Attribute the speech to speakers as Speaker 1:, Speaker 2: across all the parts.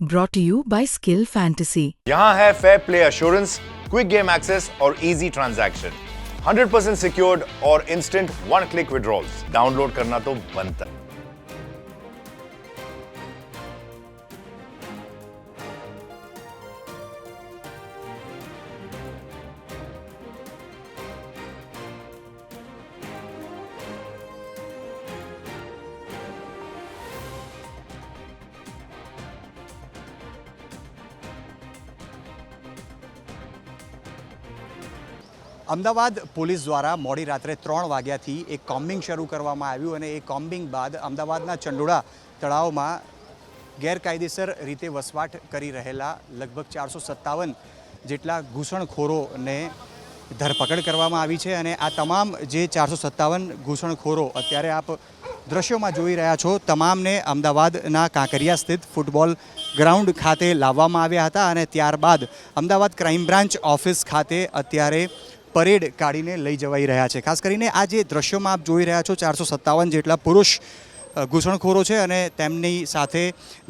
Speaker 1: brought to you by Skill Fantasy.
Speaker 2: यहाँ है fair play assurance quick game access और easy transaction 100% secured और instant one click withdrawals download करना तो बनता है
Speaker 3: અમદાવાદ પોલીસ દ્વારા મોડી રાત્રે ત્રણ વાગ્યાથી એક કોમ્બિંગ શરૂ કરવામાં આવ્યું અને એ કોમ્બિંગ બાદ અમદાવાદના ચંડોળા તળાવમાં ગેરકાયદેસર રીતે વસવાટ કરી રહેલા લગભગ ચારસો સત્તાવન જેટલા ઘૂસણખોરોને ધરપકડ કરવામાં આવી છે અને આ તમામ જે ચારસો સત્તાવન ઘૂસણખોરો અત્યારે આપ દ્રશ્યોમાં જોઈ રહ્યા છો, તમામને અમદાવાદના કાંકરિયા સ્થિત ફૂટબોલ ગ્રાઉન્ડ ખાતે લાવવામાં આવ્યા હતા અને ત્યારબાદ અમદાવાદ ક્રાઇમ બ્રાન્ચ ઓફિસ ખાતે અત્યારે પરેડ કાઢીને લઈ જવાઈ રહ્યા છે. ખાસ કરીને આ જે દ્રશ્યોમાં આપ જોઈ રહ્યા છો, ચારસો સત્તાવન જેટલા પુરુષ ઘૂસણખોરો છે અને તેમની સાથે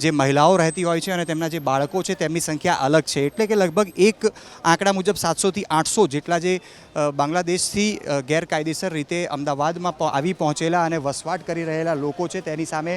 Speaker 3: જે મહિલાઓ રહેતી હોય છે અને તેમના જે બાળકો છે, તેમની સંખ્યા અલગ છે. એટલે કે લગભગ એક આંકડા મુજબ સાતસોથી આઠસો જેટલા જે બાંગ્લાદેશથી ગેરકાયદેસર રીતે અમદાવાદમાં આવી પહોંચેલા અને વસવાટ કરી રહેલા લોકો છે, તેની સામે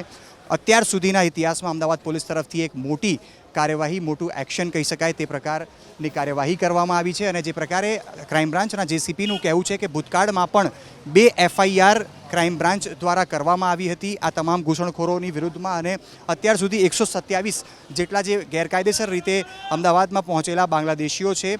Speaker 3: અત્યાર સુધીના ઇતિહાસમાં અમદાવાદ પોલીસ તરફથી એક મોટી કાર્યવાહી, મોટું એક્શન કહી શકાય તે પ્રકારની કાર્યવાહી કરવામાં આવી છે અને જે પ્રકારે ક્રાઇમ બ્રાન્ચના જેસીપીનું કહેવું છે કે ભૂતકાળમાં પણ બે એફઆઈઆર ક્રાઇમ બ્રાન્ચ દ્વારા કરવામાં આવી હતી. આ તમામ ઘૂસણખોરોની વિરુદ્ધમાં અને અત્યાર સુધી એકસો સત્યાવીસ જેટલા જે ગેરકાયદેસર રીતે અમદાવાદમાં પહોંચેલા બાંગ્લાદેશીઓ છે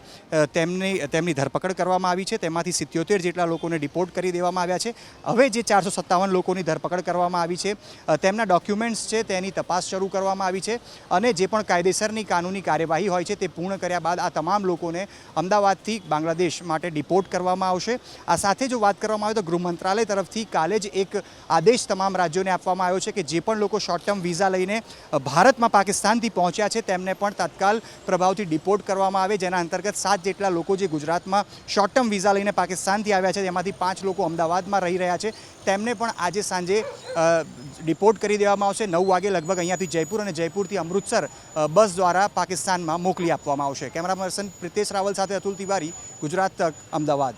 Speaker 3: તેમની તેમની ધરપકડ કરવામાં આવી છે. તેમાંથી સિત્યોતેર જેટલા લોકોને ડિપોર્ટ કરી દેવામાં આવ્યા છે. હવે જે ચારસો સત્તાવન લોકોની ધરપકડ કરવામાં આવી છે તેમના તેમના ડોક્યુમેન્ટ્સ છે તેની તપાસ શરૂ કરવામાં આવી છે અને જે પણ કાયદેસરની કાનૂની કાર્યવાહી હોય છે તે પૂર્ણ કર્યા બાદ આ તમામ લોકોને અમદાવાદથી બાંગ્લાદેશ માટે ડિપોર્ટ કરવામાં આવશે. આ સાથે જો વાત કરવામાં આવે તો ગૃહ મંત્રાલય તરફથી કાલે જ એક આદેશ તમામ રાજ્યોને આપવામાં આવ્યો છે કે જે પણ લોકો શોર્ટ ટર્મ વિઝા લઈને ભારતમાં પાકિસ્તાનથી પહોંચ્યા છે તેમને પણ તત્કાલ પ્રભાવથી ડિપોર્ટ કરવામાં આવે, જેના અંતર્ગત સાત જેટલા લોકો જે ગુજરાતમાં શોર્ટ ટર્મ વિઝા લઈને પાકિસ્તાનથી આવ્યા છે તેમાંથી પાંચ લોકો અમદાવાદમાં રહી રહ્યા છે. તેમને પણ આજે સાંજે ડિપોર્ટ કરી દેવામાં આવશે. નવ વાગે લગભગ અહીંયાથી જયપુર અને જયપુરથી અમૃતસર બસ દ્વારા પાકિસ્તાનમાં મોકલી આપવામાં આવશે. કેમેરા પર્સન પ્રિતેશ રાવલ સાથે અતુલ તિવારી, ગુજરાત તક, અમદાવાદ.